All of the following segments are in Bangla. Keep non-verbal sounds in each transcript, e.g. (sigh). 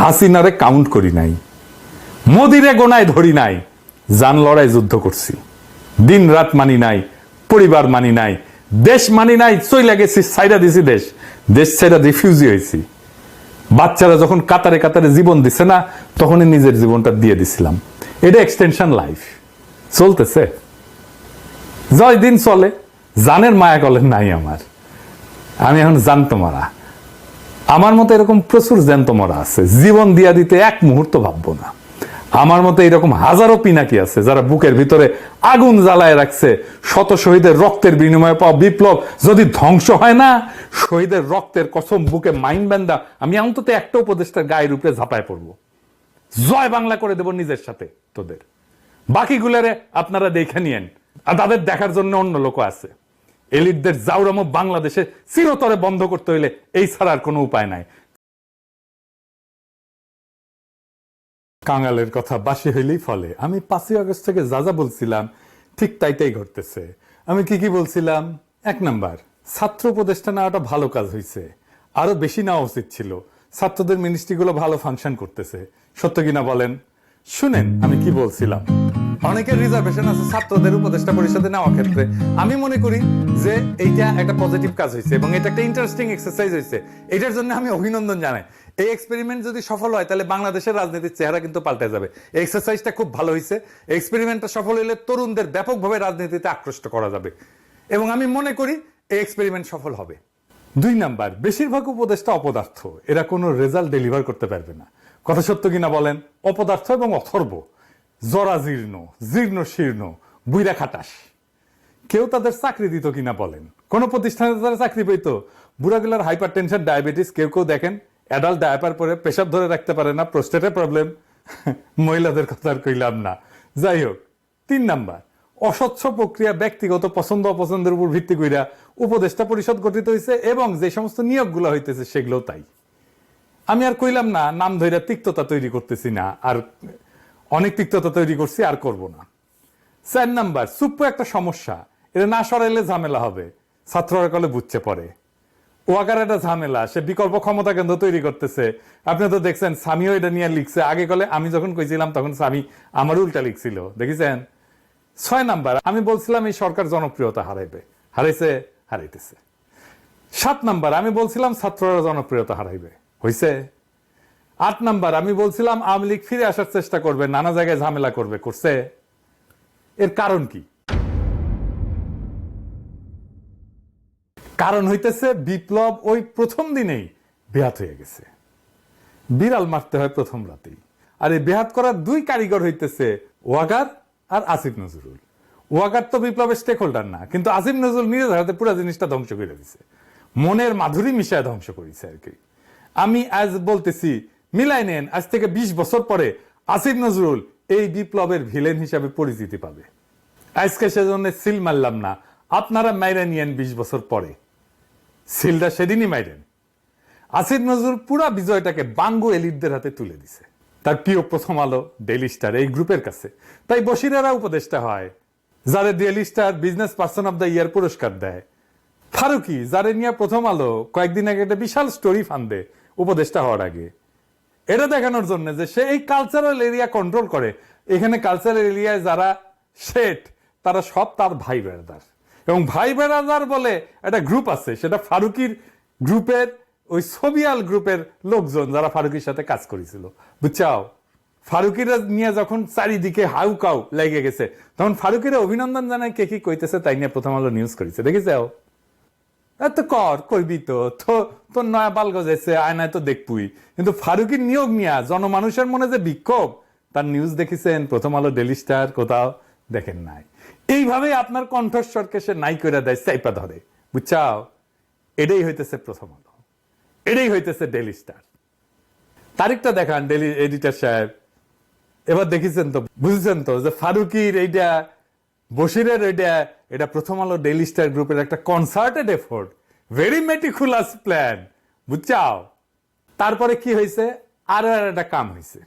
হাসিনারে কাউন্ট করি নাই, মোদিরে গোনায় ধরি নাই জান লড়াই যুদ্ধ করছি দিন রাত মানি নাই, পরিবার মানি নাই, দেশ মানি নাই, চইলা গেছি সাইডা দিছি দেশ দেশ ছেড়া রিফিউজি হয়েছি। বাচ্চারা যখন কাতারে কাতারে জীবন দিছে না, তখনই নিজের জীবনটা দিয়ে দিছিলাম। এটা এক্সটেনশন লাইফ চলতেছে। জয় দিন চলে, জানের মায়া কলেন নাই আমার। আমি এখন জানতো মারা। আমার মতো এরকম প্রচুর জ্যান্ত মরা আছে। জীবন দিয়া দিতে এক মুহূর্ত ভাববো না। আমার মতো এরকম হাজারো পিনাকি আছে যারা বুকের ভিতরে আগুন জ্বালায় রাখছে। শত শহীদের রক্তের বিনিময়ে পাওয়া বিপ্লব যদি ধ্বংস হয় না, শহীদের রক্তের কসম বুকে মাইন বান্দা আমি অন্তত একটা উপদেষ্টার গায়ের উপরে ঝাঁপায় পড়ব। জয় বাংলা করে দেব নিজের সাথে তোদের। বাকিগুলারে আপনারা দেখে নিয়েন। আর তাদের দেখার জন্য অন্য লোক আছে। এলিটদের জাউরামো বাংলাদেশে চিরতরে বন্ধ করতে হইলে এই ছাড়া আর কোনো উপায় নাই। কাঙালের কথা বাসি হইলেই ফলে। আমি পাঁচই আগস্ট থেকে যা যা বলছিলাম, ঠিক তাইটাই ঘটতেছে। আমি কি কি বলছিলাম? এক নাম্বার, ছাত্র উপদেষ্টা নেওয়াটা ভালো কাজ হয়েছে আরও বেশি নেওয়া উচিত ছিল। ছাত্রদের মিনিস্ট্রিগুলো ভালো ফাংশন করতেছে। সত্য কিনা বলেন? শুনেন আমি কি বলছিলাম। অনেকের রিজার্ভেশন আছে ছাত্রদের উপদেষ্টা পরিষদে নেওয়া ক্ষেত্রে। আমি মনে করি যে এইটা একটা পজিটিভ কাজ হয়েছে এবং এটা একটা ইন্টারেস্টিং এক্সারসাইজ হয়েছে এটার জন্য আমি অভিনন্দন জানাই। এই এক্সপেরিমেন্ট যদি সফল হয়, তাহলে বাংলাদেশের রাজনীতির চেহারা কিন্তু পাল্টে যাবে। এক্সারসাইজটা খুব ভালো হয়েছে এক্সপেরিমেন্টটা সফল হলে তরুণদের ব্যাপকভাবে রাজনীতিতে আকৃষ্ট করা যাবে। এবং আমি মনে করি এই এক্সপেরিমেন্ট সফল হবে। দুই নাম্বার, বেশিরভাগ উপদেষ্টা অপদার্থ। এরা কোনো রেজাল্ট ডেলিভার করতে পারবে না। কথা সত্য কিনা বলেন? অপদার্থ এবং অথর্ব। জরাজীর্ণ জীর্ণ শীর্ণ, বুইরা খাটাস। কেউ তাদের চাকরি দিত কিনা বলেন। কোন প্রতিষ্ঠানে তারা চাকরি পেত। বুড়াগুলার হাইপার টেনশন ডায়াবেটিস, কেউ কেউ দেখেন, অ্যাডাল্ট ডায়াপার পরে পেশাব ধরে রাখতে পারে না প্রস্টেটের প্রবলেম। (laughs) মহিলাদের কথা আর কইলাম না। যাই হোক, তিন নাম্বার, অস্বচ্ছ প্রক্রিয়া ব্যক্তিগত পছন্দ অপছন্দের উপর ভিত্তি কইরা উপদেষ্টা পরিষদ গঠিত হয়েছে এবং যে সমস্ত নিয়োগগুলো হইতেছে সেগুলো তাই। আমি আর কইলাম না, নাম ধইরা তিক্ততা তৈরি করতেছি না, আর অনেক তিক্ততা তৈরি করছি, আর করব না। চার নাম্বার, সুপ্প একটা সমস্যা। এটা না সরাইলে ঝামেলা হবে। ছাত্ররা কলে বুঝছে পরে। ওয়াকার একটা ঝামেলা, সে বিকল্প ক্ষমতা কেন্দ্র তৈরি করতেছে। আপনি তো দেখছেন, স্বামীও এটা নিয়ে লিখছে। আগে কলে আমি যখন কইছিলাম, তখন স্বামী আমার উল্টা লিখছিল। দেখেছেন? ছয় নাম্বার, আমি বলছিলাম, এই সরকার জনপ্রিয়তা হারাইবে। হারাইছে, হারাইতেছে। সাত নাম্বার, আমি বলছিলাম, ছাত্ররা জনপ্রিয়তা হারাইবে। হইছে? আট নাম্বার, আমি বলছিলাম আওয়ামী লীগ ফিরে আসার চেষ্টা করবে, নানা জায়গায় ঝামেলা করবে, করছে। এর কারণ কি? কারণ হইতেছে বিপ্লব ওই প্রথম দিনেই বেহাত হয়ে গেছে। বিড়াল মারতে হয় প্রথম রাতেই। আর এই বেহাত করার দুই কারিগর হইতেছে ওয়াগার আর আসিফ নজরুল। ওয়াগার তো বিপ্লবের স্টেক হোল্ডার না, কিন্তু আসিফ নজরুল নিজের হাতে পুরো জিনিসটা ধ্বংস করে দিছে। মনের মাধুরী মিশায় ধ্বংস করেছে আর কি। আমি আজ বলতেছি মিলাই নেন। আজ থেকে ২০ বছর পরে আসিফ নজরুল এই বিপ্লবের ভিলেন হিসাবে পরিচিতি পাবে। আজকে সেজন্য সিল মারলাম না। আপনারা মাইরা নিয়েন বিশ বছর পরে। সিলটা সেদিনই মাইরেন। আসিফ নজরুল পুরা বিজয়টাকে বাঙ্গু এলিটদের হাতে তুলে দিছে। তার প্রিয় প্রথম আলো ডেলি স্টার এই গ্রুপের কাছে। তাই বসিরেরা উপদেষ্টা হয়, যারা Daily Star business person of the year পুরস্কার দেয়। ফারুকি, যারে নিয়ে প্রথম আলো কয়েকদিন আগে একটা বিশাল স্টোরি ফান্দে উপদেষ্টা হওয়ার আগে। এটা দেখানোর জন্য যে সে এই কালচারাল এরিয়া কন্ট্রোল করে। এখানে কালচারাল এরিয়ায় যারা শেঠ, তারা সব তার ভাই বেড়াদার। এবং ভাই বেড়াদার বলে একটা গ্রুপ আছে, সেটা ফারুকির গ্রুপের, ওই সোবিয়াল গ্রুপের লোকজন যারা ফারুকির সাথে কাজ করেছিল। বুঝছাও? ফারুকিরা নিয়ে যখন চারিদিকে হাউ কাউ লেগে গেছে, তখন ফারুকিরা অভিনন্দন জানায় কে কি কইতেছে তাই নিয়ে প্রথম আলো নিউজ করেছে। দেখেছাও? এত কর, কইবি তো তো তোর নয়া বাল গজাইছে আয়নায় তো দেখবই কিন্তু ফারুকির নিয়োগ নিয়া জনমানুষের মনে যে বিক্ষোভ, তার নিউজ দেখেছেন, প্রথম আলো ডেলি স্টার কোথাও দেখেন নাই। এইভাবে আপনার কণ্ঠস্বরকে সে নাই করে দেয়, চাইপা ধরে। বুঝছাও? এটাই হইতেছে প্রথম আলো। এটাই হইতেছে ডেলি স্টার তারিখটা দেখান ডেলি এডিটর সাহেব। এবার দেখেছেন তো, বুঝেছেন তো, যে ফারুকির এইটা বসিরের এটা এটা প্রথম আলো ডেইলি স্টার গ্রুপের একটা concerted effort very meticulous plan বুঝছাও তারপরে কি হয়েছে আরও আর একটা কাম হয়েছে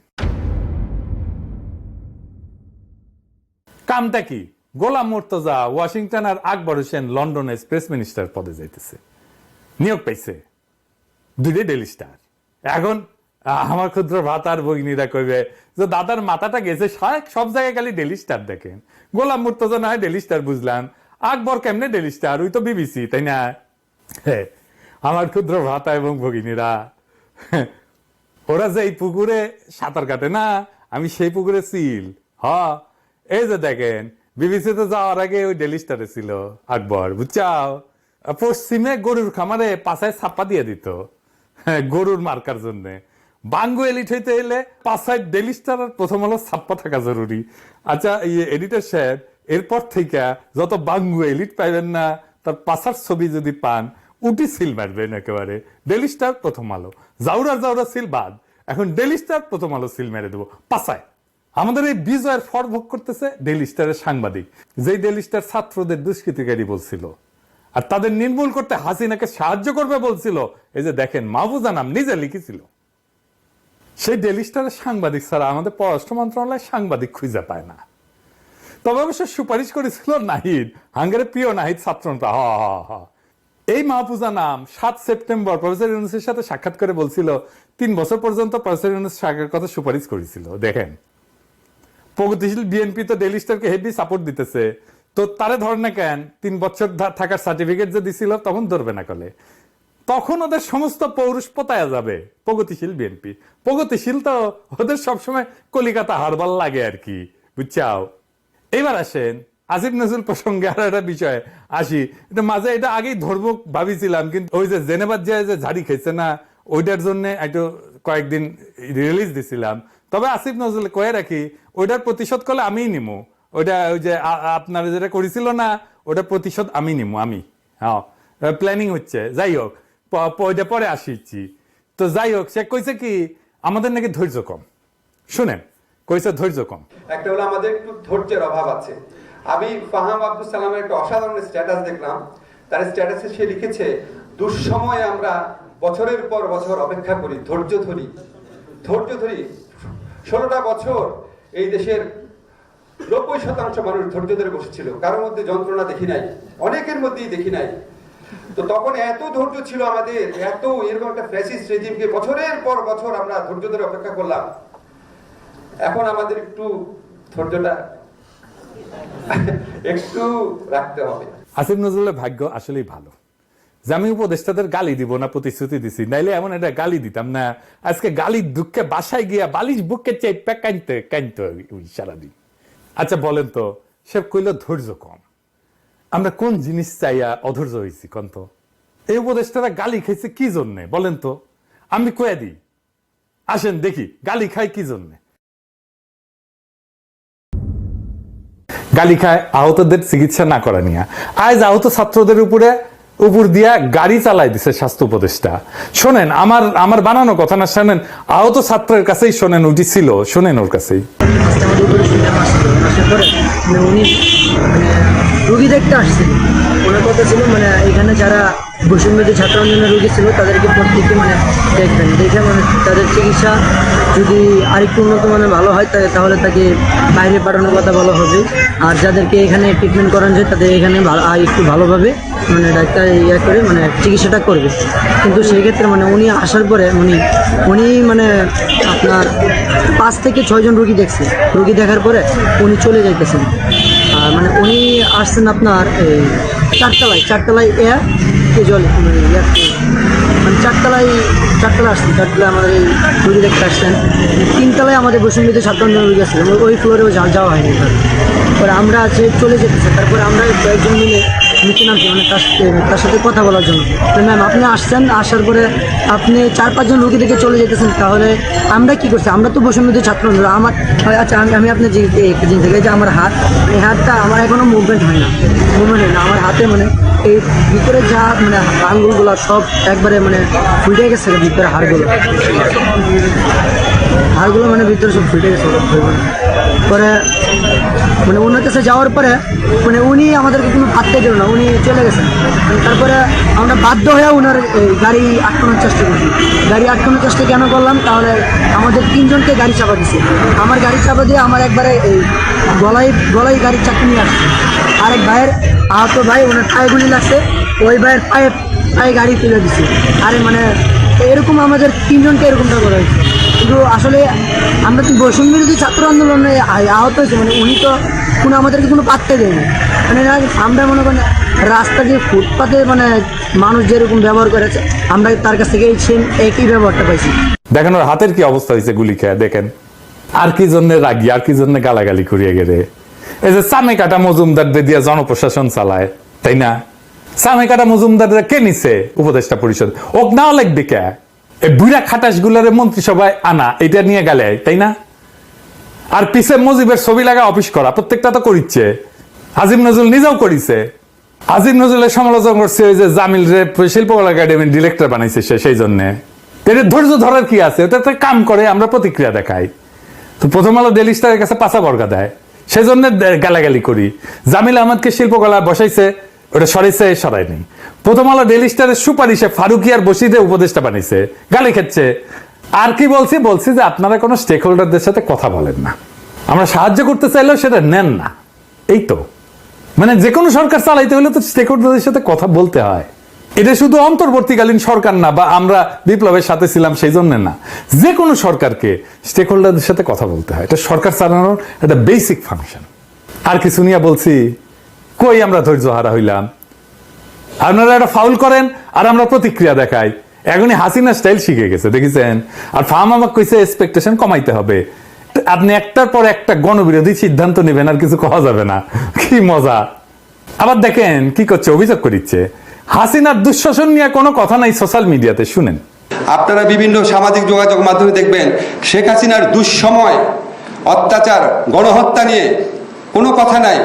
কামটা কি গোলাম মোর্তজা ওয়াশিংটন আর আকবর হোসেন লন্ডনে প্রেস মিনিস্টার পদে যাইতেছে। নিয়োগ পাইছে। দুইটাই ডেলি স্টার এখন, আমার ক্ষুদ্র ভাতার ভগিনীরা কইবে যে, দাদার মাথাটা গেছে সব- জায়গায় খালি ডেলি স্টার দেখেন। গোলাম মুর্তজা না হয় ডেলি স্টার বুঝলাম। আকবর কেমনে ডেলি স্টার ওই তো বিবিসি তাই না? আমার ক্ষুদ্র ভাতা এবং ভগিনীরা। ওরা যে এই পুকুরে সাঁতার কাটে না আমি সেই পুকুরে সিল। হ এই যে দেখেন বিবিসিতে যাওয়ার আগে ওই ডেলি স্টারে ছিল আকবর বুঝছাও? পশ্চিমে গরুর খামারে পাশায় ছাপ্পা দিয়ে দিত হ্যাঁ, গরুর মার্কার জন্য। বাঙ্গু এলিট হইতে এলে পাশায় ডেলি স্টার প্রথম হলো ছাপ্পা থাকা জরুরি। আচ্ছা এই এডিটর সাহেব এরপর থেকে যত বাঙ্গু এলিট পাইবেন না তার পাশার ছবি যদি পান উটি সিল মারবেন একেবারে। ডেলি স্টার প্রথম আলো। জাউরা জাউরা সিল বাদ এখন ডেলি স্টার প্রথম আলো সিল মেরে দেবো। পাশায় আমাদের এই বিজয়ের ফর ভোগ করতেছে ডেলি স্টারের সাংবাদিক, যেই ডেলি স্টার ছাত্রদের দুষ্কৃতিকারী বলছিল। আর তাদের নির্মূল করতে হাসিনাকে সাহায্য করবে বলছিল। এই যে দেখেন মাহবুজা নাম নিজে লিখেছিল। সেই ডেলি স্টারের সাংবাদিক ছাড়া আমাদের পররাষ্ট্র মন্ত্রণালয় সাংবাদিক খুঁজে পায় না। তবে অবশ্য সুপারিশ করেছিল নাহিদ, হাঙ্গারের প্রিয় নাহিদ ছাত্রনটা হ হ হ। এই মাহফুজা নাম সাত সেপ্টেম্বর প্রফেসর ইউনুসের সাথে সাক্ষাৎ করে বলছিল, তিন বছর পর্যন্ত প্রফেসর ইউনুস সাগরের কথা সুপারিশ করেছিল। দেখেন, প্রগতিশীল বিএনপি তো ডেলি স্টারকে হেভি সাপোর্ট দিতেছে। তো তারে ধর না কেন, তিন বছর থাকার সার্টিফিকেট যে দিছিল, তখন ধরবে না কলে। তখন ওদের সমস্ত পৌরুষ পতায়া যাবে, প্রগতিশীল বিএনপি। প্রগতিশীল তো ওদের সবসময় কলিকাতা হারবাল লাগে আর কি, বুঝছাও? এবার আসেন আসিফ নজরুল প্রসঙ্গে আর একটা বিষয়, আসি। মাঝে এটা আগেই ধর্ম ভাবিছিলাম, কিন্তু ওই যে জেনেবাদ যে ঝাড়ি খেয়েছে না, ওইটার জন্য একটু কয়েকদিন রিলিজ দিছিলাম। তবে আসিফ নজরুল কয়ে রাখি, ওইটার প্রতিশোধ করলে আমিই নিমু। ওইটা ওই যে আপনারা যেটা করেছিল না ওটার প্রতিশোধ আমি নিমু, আমি। হ্যাঁ প্ল্যানিং হচ্ছে। যাই হোক ওইটা পরে আসিছি তো যাই হোক, সে কইছে কি, আমাদের নাকি ধৈর্য কম। শুনেন, কইছে ধৈর্য কম। একটা হলো আমাদের একটু ধৈর্যের অভাব আছে। আমি ফাহাম আব্দুল সালামের একটা অসাধারণ স্ট্যাটাস দেখলাম। তার স্ট্যাটাসে সে লিখেছে, দুঃসময়ে আমরা বছরের পর বছর অপেক্ষা করি, ধৈর্য ধরি। ধৈর্য ধরি, ষোলোটা বছর এই দেশের নব্বই শতাংশ মানুষ ধৈর্য ধরে বসেছিল, কারোর মধ্যে যন্ত্রণা দেখি নাই, অনেকের মধ্যেই দেখি নাই। তো তখন এত ধৈর্য ছিল আমাদের, এত এরকম একটা ফ্যাসিস্ট রেজিমকে বছরের পর বছর আমরা ধৈর্য ধরে অপেক্ষা করলাম। এখন আমাদের একটু ধৈর্যটা (laughs) একটু রাখতে হবে। আসিফ নজরুলের ভাগ্য আসলেই ভালো। যে আমি উপদেষ্টাদের গালি দিব না, প্রতিশ্রুতি দিছি, নাইলে এমন একটা গালি দিতাম না। আজকে গালির দুঃখে বাসায় গিয়া বালিশ বুককে চেপে কানতে কানতে ওই সারাদিন। আচ্ছা বলেন তো, সে কইল ধৈর্য কম। আমরা কোন জিনিস চাইয়া অধৈর্য হয়েছি কন্ত এই উপদেষ্টারা গালি খাইছে কি জন্যে? বলেন তো। আমি কয়ে দিই। আসেন দেখি, গালি খাই কি জন্যে? গালি খায় আহতদের চিকিৎসা না করা নিয়ে। আজ আহত ছাত্রদের উপরে উপর দিয়া গাড়ি চালাই দিছে স্বাস্থ্য উপদেষ্টা। শোনেন, আমার আমার বানানো কথা না, শোনেন, আহত ছাত্রের কাছেই শোনেন, ওটি ছিল, শোনেন ওর কাছেই। আজকে আমাদের উপরে আসার পরে মানে উনি মানে রুগী দেখতে আসছিল ওনার কথা ছিল মানে এখানে যারা বৈষম্যদী ছাত্র আন্দোলনের রুগী ছিল তাদেরকে প্রত্যেককে মানে দেখবেন দেখে মানে তাদের চিকিৎসা যদি আরেকটু উন্নত মানের ভালো হয় তাহলে তাকে বাইরে পাঠানোর কথা বলা হবে আর যাদেরকে এখানে ট্রিটমেন্ট করানো যায় তাদের এখানে আর একটু ভালোভাবে মানে ডাক্তার ইয়ে করে মানে চিকিৎসাটা করবে কিন্তু সেই ক্ষেত্রে মানে উনি আসার পরে উনি উনি মানে আপনার পাঁচ থেকে ছয়জন রুগী দেখছে। রুগী দেখার পরে উনি চলে যাইতেছেন। আর মানে উনি আসছেন আপনার এই চারতলায়। চারতলায় এয়ার কে জল মানে মানে চারতলায়, চারতলা আসছেন চারতলায় আমাদের এই রুগী দেখতে আসছেন। তিনতলায় আমাদের বসুন্ধীতে আন্দোলন রুগী আসছিলেন ওই- ফ্লোরেও যাওয়া হয়নি তারপরে আমরা আছে চলে যেতেছি, তারপরে আমরা কয়েকজন মিলে নিচে নামছি মানে তার সাথে তার সাথে কথা বলার জন্য। ম্যাম আপনি আসছেন, আসার পরে আপনি চার, পাঁচজন রুগী থেকে চলে যেতেছেন, তাহলে আমরা কি করছি? আমরা তো বসুন্ধী ছাত্র। আমার আচ্ছা আমি আমি আপনার একটা জিনিস যে আমার হাত, এই হাতটা আমার এখনও মুভমেন্ট হয় না। মুভমেন্ট হয় না, আমার হাতে মানে এই ভিতরে যা মানে আঙ্গুলগুলো সব একবারে মানে ফুটে গেছে ভিতরে হাড়গুলো। হাড়গুলো মানে ভিতরে সব ফুটে গেছে। পরে মানে ওনার কাছে যাওয়ার পরে মানে উনি আমাদেরকে কোনো ভাবতে দিল না, উনি চলে গেছেন। তারপরে আমরা বাধ্য হয়ে ওনার গাড়ি আটকানোর চেষ্টা করছি গাড়ি আটকানোর চেষ্টা কেন করলাম? তাহলে আমাদের তিনজনকে গাড়ি চাপা দিছে। আমার গাড়ি চাপা দিয়ে আমার একবারে এই গলায় গলায় গাড়ির চাকরি নিয়ে আসছে। আরেক ভাইয়ের আহত ভাই, ওনার পায়ে গুলি লাগছে, ওই ভাইয়ের পায়ে পায়ে গাড়ি তুলে দিছে। আরে মানে এরকম আমাদের তিনজনকে এরকমটা করা হয়েছে। কিন্তু আসলে আমরা তো বৈষম্য বিরোধী ছাত্র আন্দোলনে আহত হয়েছে। মানে উনি তো কোনো আমাদেরকে কোনো পাত্তা দেয়নি। মানে আমরা মনে করেন রাস্তা যে ফুটপাতে মানে মানুষ যেরকম ব্যবহার করেছে, আমরা তার কাছ থেকে সেম একই ব্যবহারটা পাইছি। দেখেন ওর হাতের কি অবস্থা হয়েছে গুলি খেয়ে, দেখেন। আর কি জন্য রাগি, আর কি জন্য গালাগালি করিয়ে গেলে। এই যে সামে কাটা মজুমদার দিয়া জনপ্রশাসন চালায়, তাই না? সামে কাটা মজুমদার কে নিছে উপদেষ্টা পরিষদ? ওক নাও লাগবে কে? এই বুড়া খাটাস গুলারে মন্ত্রিসভায় আনা এটা নিয়ে গেলে, তাই না? আর পিছে মুজিবের ছবি লাগা অফিস করা, প্রত্যেকটা তো করিচ্ছে। আজিম নজরুল নিজেও করিছে। আজিম নজরুলের সমালোচনা করছে ওই যে জামিল রে শিল্পকলা একাডেমির ডিরেক্টর বানাইছে সে, সেই জন্য। এর ধৈর্য ধরার কি আছে? ওটা একটা কাম করে, আমরা প্রতিক্রিয়া দেখাই। তো প্রথম আলো ডেলি স্টারের কাছে পাশা বর্গা দেয়। সেজন্য গালাগালি করি। জামিল আহমদকে শিল্পকলা বসাইছে ওটা সরাইছে সরাই নেই প্রথম আলো ডেলি স্টারের সুপারিশে ফারুকিয়ার বসিতে উপদেষ্টা বানিয়েছে, গালি খেচ্ছে। আর কি বলছি? বলছি যে আপনারা কোনো স্টেক হোল্ডারদের সাথে কথা বলেন না। আমরা সাহায্য করতে চাইলেও সেটা নেন না। এই তো। মানে যে কোনো সরকার চালাইতে হলে তো স্টেক হোল্ডারদের সাথে কথা বলতে হয়। এটা শুধু অন্তর্বর্তীকালীন সরকার না, বা আমরা বিপ্লবের সাথে ছিলাম সেই জন্য না। যে কোনো সরকারকে স্টেক হোল্ডারদের সাথে কথা বলতে হয়। এটা সরকার চালানোর একটা বেসিক ফাংশন আর কিছু নিয়ে বলছি কই আমরা ধৈর্য হারা হইলাম? আপনারা একটা ফাউল করেন আর আমরা প্রতিক্রিয়া দেখাই। এখনই হাসিনা স্টাইল শিখে গেছে, দেখেছেন? আর ফার্ম আমাকে কইছে এক্সপেকটেশন কমাইতে হবে। আপনি একটার পর একটা গণবিরোধী সিদ্ধান্ত নেবেন আর কিছু কওয়া যাবে না। কি মজা। আবার দেখেন কি করছে, অভিযোগ করিচ্ছে। হাসিনার দুঃশাসন নিয়ে কোনো কথা নাই সোশ্যাল মিডিয়াতে শুনেন। আপনারা বিভিন্ন সামাজিক যোগাযোগ মাধ্যমে দেখবেন, শেখ হাসিনার দুঃসময় অত্যাচার, গণহত্যা নিয়ে কোনো কথা নাই।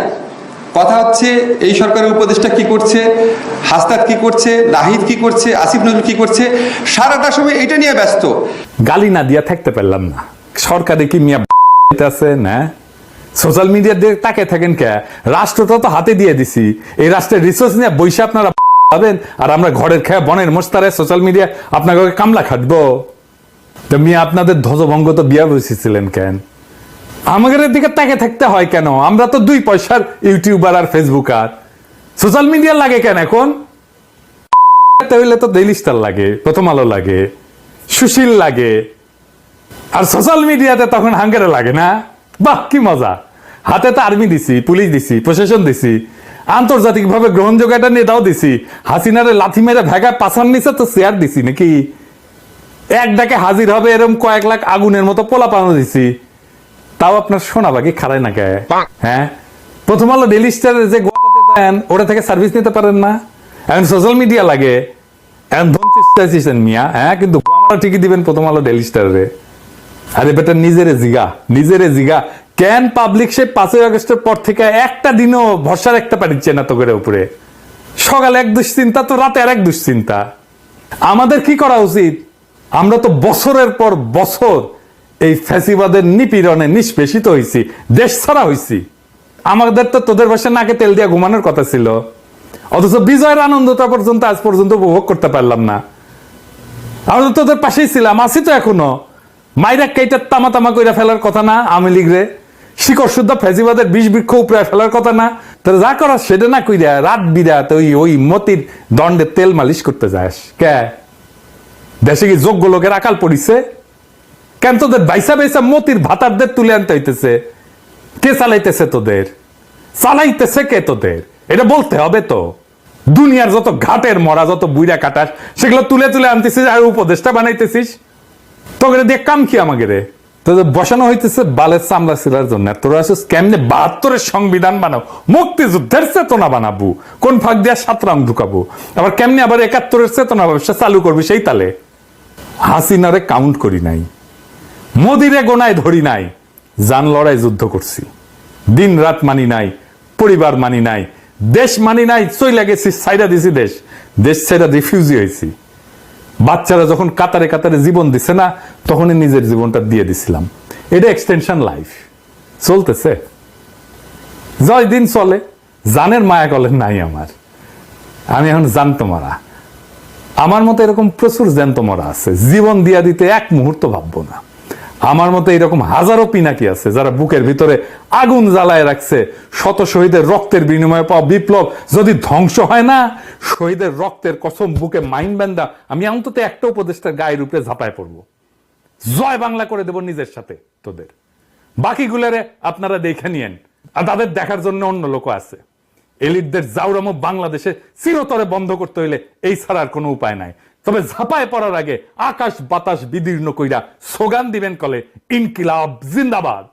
কথা হচ্ছে, এই সরকারের উপদেষ্টা কি করছে হাসনাত কি করছে, নাহিদ কি করছে, আসিফ নজরুল কি করছে, সারাটা সময় এটা নিয়ে ব্যস্ত। গালি না দিয়া থাকতে পারলাম না। সরকারে কি মিয়া আছে, না? সোশ্যাল মিডিয়া দিয়ে তাকে থাকেন কে? রাষ্ট্রটা তো হাতে দিয়ে দিছি। এই রাষ্ট্রের রিসোর্স নিয়ে বৈশা আপনারা পাবেন, আর আমরা ঘরের খেয়ে বনের মোস্তারে সোশ্যাল মিডিয়া আপনাকে কামলা খাটবো। তো মিয়া, আপনাদের ধ্বজভঙ্গ তো বিয়া বসেছিলেন কেন? আমাদের দিকে তাকে থাকতে হয় কেন? আমরা তো দুই পয়সার ইউটিউবার আর ফেসবুকার। সোশ্যাল মিডিয়া লাগে কেন এখন? হইলে তো ডেইলি স্টার লাগে, প্রথম আলো লাগে, সুশীল লাগে। আর সোশ্যাল মিডিয়াতে তখন হাঙ্গারে লাগে না? বাহ, কি মজা। হাতে তো আর্মি দিছি, পুলিশ দিছি, প্রশাসন দিছি আন্তর্জাতিক ভাবে গ্রহণযোগ্য একটা নেতাও দিছি, হাসিনারে লাথি মেরে ভেগা পাশান নিচে তো শেয়ার দিছি নাকি? এক ডাকে হাজির হবে এরকম কয়েক লাখ আগুনের মতো পোলা পানো দিছি। তাও আপনার শোনা বাকি খারাই না কে হ্যাঁ? প্রথম আলো ডেলি স্টারের যে গোয়াপাতে দেন ওটা থেকে সার্ভিস নিতে পারেন না। এখন সোশ্যাল মিডিয়া লাগে। এখন ধন চেষ্টা মিয়া হ্যাঁ? কিন্তু গোয়ামারা ঠিকই দিবেন প্রথম আলো ডেলি স্টারে আরে বেটা নিজেরে জিগা নিজেরে জিগা। কেন পাবলিক সে পাঁচই আগস্টের পর থেকে একটা দিনও ভরসা রাখতে পারিচ্ছে না তোকের উপরে? সকালে এক দুশ্চিন্তা তো রাতে আর এক দুশ্চিন্তা। আমাদের কি করা উচিত? আমরা তো বছরের পর বছর এই ফ্যাসিবাদের নিপীড়নে নিষ্পেষিত হয়েছি দেশ ছাড়া হয়েছি আমাদের তো তোদের বাসায় নাকে তেল দিয়া ঘুমানোর কথা ছিল। অথচ বিজয়ের আনন্দটা পর্যন্ত আজ পর্যন্ত উপভোগ করতে পারলাম না। আমরা তো তোদের পাশেই ছিলাম, আছি তো এখনও। মাইরা কেইটা তামা তামা কইরা ফেলার কথা না আমি লীগ রে? শিকড় শুদ্ধ ফেজিবাদের বিষ বৃক্ষ উপরে ফেলার কথা না? তোর যা করার সেটা না কইরা, রাত বিরাত ওই ওই মতির দণ্ডে তেল মালিশ করতে যাস। কে? দেশে কি যোগ্য লোকের আকাল পড়িছে? কেন তোদের বাইসা বাইসা মতির ভাতারদের তুলে আনতে হইতেছে? কে চালাইতেছে তোদের? চালাইতেছে কে তোদের? এটা বলতে হবে তো। দুনিয়ার যত ঘাটের মরা, যত বুইরা কাটাস সেগুলো তুলে তুলে আনতেছিস আর উপদেশটা বানাইতেছিস? তোকে দিয়ে কাম কি আমাকে রে তোদের বসানো হইতেছে বালের চামড়া সিলার জন্য। তোরা আসিস কেমনে বাহাত্তরের সংবিধান বানাও? মুক্তিযুদ্ধের চেতনা বানাবো। কোন ফাঁক দিয়া সাত রং ঢুকাবো? আবার কেমনে আবার একাত্তরের চেতনা ব্যবসা চালু করবি সেই তালে? হাসিনারে কাউন্ট করি নাই। মোদিরে গোনায় ধরি নাই। জান লড়াই যুদ্ধ করছি। দিন রাত মানি নাই, পরিবার মানি নাই, দেশ মানি নাই, চইলা গেছি সাইডা দিছি দেশ দেশ ছেড়া রিফিউজি হয়েছি। বাচ্চারা যখন কাতারে কাতারে জীবন দিছে না, তখনই নিজের জীবনটা দিয়ে দিছিলাম। এটা এক্সটেনশন লাইফ চলতেছে। জয় দিন চলে, জানের মায়া কলেন নাই আমার। আমি এখন জানতো মারা। আমার মতো এরকম প্রচুর জ্যান্ত মরা আছে। জীবন দিয়া দিতে এক মুহূর্ত ভাববো না। আমার মতো এরকম হাজারো পিনাকি আছে যারা বুকের ভিতরে আগুন জ্বালায় রাখছে। শত শহীদের রক্তের বিনিময়ে পাওয়া বিপ্লব যদি ধ্বংস হয় না, শহীদের রক্তের কসম বুকে মাইন ব্যান্ডা আমি অন্তত একটা উপদেষ্টার গায়ের উপরে ঝাঁপায় পড়ব। জয় বাংলা করে দেব নিজের সাথে তোদের। বাকিগুলারে আপনারা দেখে নিয়েন। আর তাদের দেখার জন্য অন্য লোক আছে। এলিটদের জাউরামো বাংলাদেশে চিরতরে বন্ধ করতে হইলে এই ছাড়ার কোনো উপায় নাই। তবে ঝাপায় পড়ার আগে আকাশ বাতাস বিদীর্ণ কইরা সোগান দিবেন কলে ইনকিলাব জিন্দাবাদ।